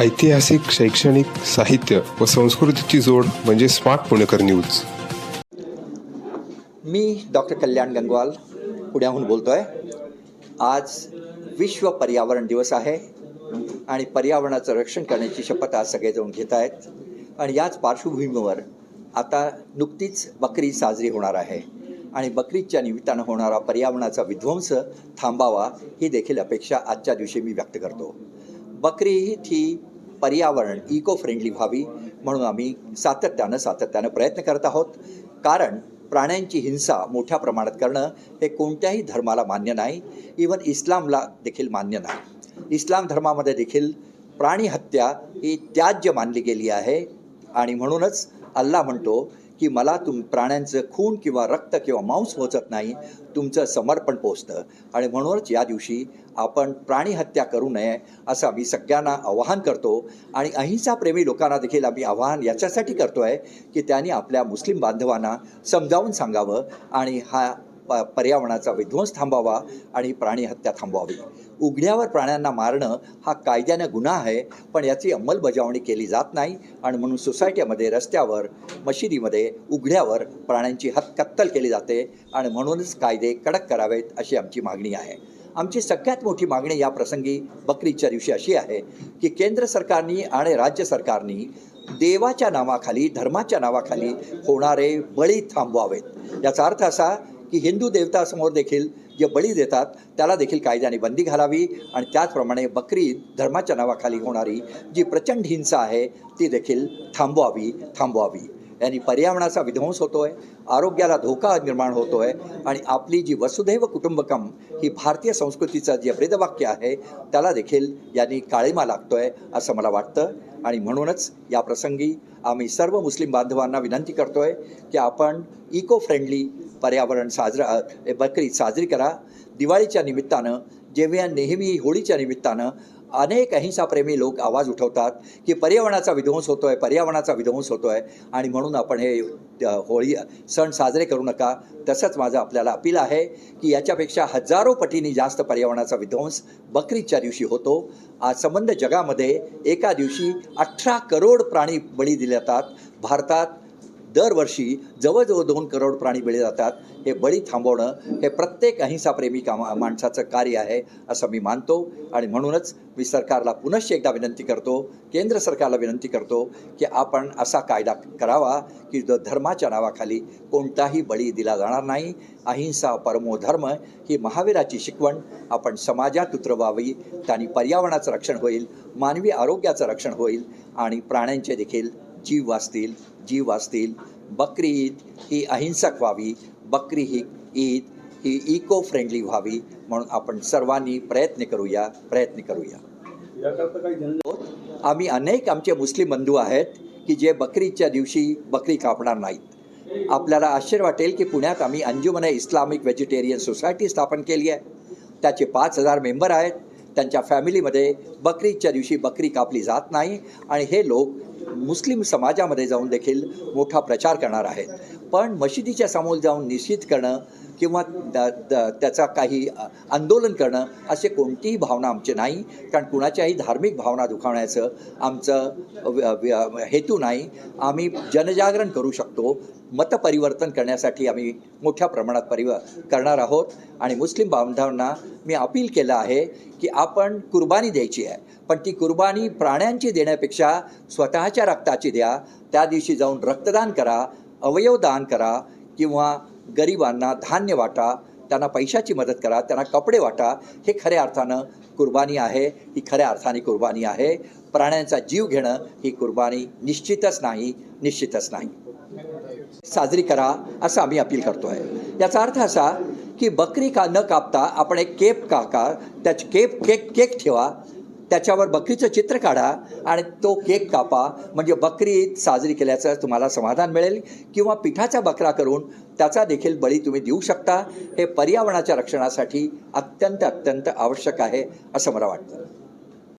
ऐतिहासिक शैक्षणिक साहित्य व संस्कृतीची जोड म्हणजे स्मार्ट पुणेकर न्यूज. मी डॉक्टर कल्याण गंगवाल पुण्याहून बोलतो आहे आज विश्व पर्यावरण दिवस आहे आणि पर्यावरणाचं रक्षण करण्याची शपथ आज सगळेजण घेत आहेत. आणि याच पार्श्वभूमीवर आता नुकतीच बकरी साजरी होणार आहे आणि बकरीच्या निमित्तानं होणारा पर्यावरणाचा विध्वंस थांबावा ही देखील अपेक्षा आजच्या दिवशी मी व्यक्त करतो. बकरी ही पर्यावरण इको फ्रेंडली व्हावी म्हणून आम्ही सातत्यानं सातत्यानं प्रयत्न करत आहोत. कारण प्राण्यांची हिंसा मोठ्या प्रमाणात करणं हे कोणत्याही धर्माला मान्य नाही. इवन इस्लामला देखील मान्य नाही. इस्लाम धर्मामध्ये देखील प्राणी हत्या ही त्याज्य मानली गेली आहे. आणि म्हणूनच अल्लाह म्हणतो की मला तुम प्राण्यांचं खून किंवा रक्त किंवा मांस पोचत नाही तुमचं समर्पण पोचतं आणि म्हणूनच या दिवशी आपण प्राणी हत्या करू नये असं आम्ही सगळ्यांना आवाहन करतो. आणि अहिंसा प्रेमी लोकांना देखील आम्ही आवाहन याच्यासाठी करतो आहे की त्यांनी आपल्या मुस्लिम बांधवांना समजावून सांगावं. आणि हा प पर्यावरणाचा विध्वंस थांबावा आणि प्राणी हत्या थांबवावी. उघड्यावर प्राण्यांना मारणं हा कायद्यानं गुन्हा आहे पण याची अंमलबजावणी केली जात नाही आणि म्हणून सोसायटीमध्ये रस्त्यावर मशिदीमध्ये उघड्यावर प्राण्यांची हत कत्तल केली जाते आणि म्हणूनच कायदे कडक करावेत अशी आमची मागणी आहे. आमची सगळ्यात मोठी मागणी या प्रसंगी बकरीच्या दिवशी अशी आहे की केंद्र सरकारनी आणि राज्य सरकारनी देवाच्या नावाखाली धर्माच्या नावाखाली होणारे बळी थांबवावेत. याचा अर्थ असा की हिंदू देवतासमोर देखील जे बळी देतात त्याला देखील कायद्याने बंदी घालावी आणि त्याचप्रमाणे बकरी धर्माच्या नावाखाली होणारी जी प्रचंड हिंसा आहे ती देखील थांबवावी थांबवावी. यांनी पर्यावरणाचा विध्वंस होतो आहे आरोग्याला धोका निर्माण होतो आहे आणि आपली जी वसुधैव कुटुंबकम ही भारतीय संस्कृतीचं जे ब्रेदवाक्य आहे त्याला देखील यांनी काळीमा लागतो आहे असं मला वाटतं. आणि म्हणूनच या प्रसंगी आम्ही सर्व मुस्लिम बांधवांना विनंती करतो आहे की आपण इको फ्रेंडली पर्यावरण साजरा बकरी साजरी करा. दिवाळीच्या निमित्तानं जेव्हा नेहमी होळीच्या निमित्तानं अनेक अहिंसाप्रेमी लोक आवाज उठवतात की पर्यावरणाचा विध्वंस होतो आहे पर्यावरणाचा विध्वंस होतो आहे आणि म्हणून आपण हे होळी सण साजरे करू नका. तसंच माझं आपल्याला अपील आहे की याच्यापेक्षा हजारो पटीने जास्त पर्यावरणाचा विध्वंस बकरीच्या दिवशी होतो. आज संबंध जगामध्ये एका दिवशी अठरा करोड प्राणी बळी दिले जातात भारतात दरवर्षी जवळजवळ दोन करोड प्राणी बळी जातात. हे बळी थांबवणं हे प्रत्येक अहिंसाप्रेमी कामा माणसाचं कार्य आहे असं मी मानतो. आणि म्हणूनच मी सरकारला पुनश्च एकदा विनंती करतो केंद्र सरकारला विनंती करतो की आपण असा कायदा करावा की जो धर्माच्या नावाखाली कोणताही बळी दिला जाणार नाही. अहिंसा परमो धर्म ही महावीराची शिकवण. आपण समाजात उतरवावी त्यांनी पर्यावरणाचं रक्षण होईल मानवी आरोग्याचं रक्षण होईल आणि प्राण्यांचे देखील जीव वाचतील जीव वाचतील. बकरी ईद ही अहिंसक व्हावी. बकरी ही ईद ही इको फ्रेंडली व्हावी. म्हणून आपण सर्वांनी प्रयत्न करूया प्रयत्न करूया. आम्ही अनेक आमचे मुस्लिम बंधू आहेत की जे बकरीच्या दिवशी बकरी कापणार नाहीत. आपल्याला आश्चर्य वाटेल की पुण्यात आम्ही अंजुमन इस्लामिक व्हेजिटेरियन सोसायटी स्थापन केली आहे. त्याचे पाच हजार मेंबर आहेत. त्यांच्या फॅमिलीमध्ये बकरीच्या दिवशी बकरी कापली जात नाही. आणि हे लोक मुस्लिम समाजामध्ये जाऊन देखील मोठा प्रचार करणार आहेत. पण मशिदीच्या समोर जाऊन निश्चित करणं किंवा द- त्याचा काही आंदोलन करणं असे कोणतीही भावना आमची नाही. कारण कुणाच्याही धार्मिक भावना दुखावण्याचं आमचं व्य- व्य- हेतू नाही. आम्ही जनजागरण करू शकतो. मतपरिवर्तन करण्यासाठी आम्ही मोठ्या प्रमाणात परिव करणार आहोत. आणि मुस्लिम बांधवांना मी अपील केलं आहे की आपण कुर्बानी द्यायची आहे. पण ती कुर्बानी प्राण्यांची देण्यापेक्षा स्वतःच्या रक्ताची द्या. त्या दिवशी जाऊन रक्तदान करा अवयवदान करा किंवा गरिबांना धान्य वाटा त्यांना पैशाची मदत करा त्यांना कपडे वाटा. हे खऱ्या अर्थानं कुर्बानी आहे. ही खऱ्या अर्थाने कुर्बानी आहे. प्राण्यांचा जीव घेणं ही कुर्बानी निश्चितच नाही निश्चितच नाही. साजरी करा असं आम्ही अपील करतो आहे याचा अर्थ असा की बकरी का न कापता आपण एक केप काका त्याच केप केक केक ठेवा त्याच्यावर बकरीचं चित्र काढा आणि तो केक कापा. म्हणजे बकरी साजरी केल्याचं तुम्हाला समाधान मिळेल किंवा पिठाचा बकरा करून त्याचा देखील बळी तुम्ही देऊ शकता. हे पर्यावरणाच्या रक्षणासाठी अत्यंत अत्यंत आवश्यक आहे असं मला वाटतं.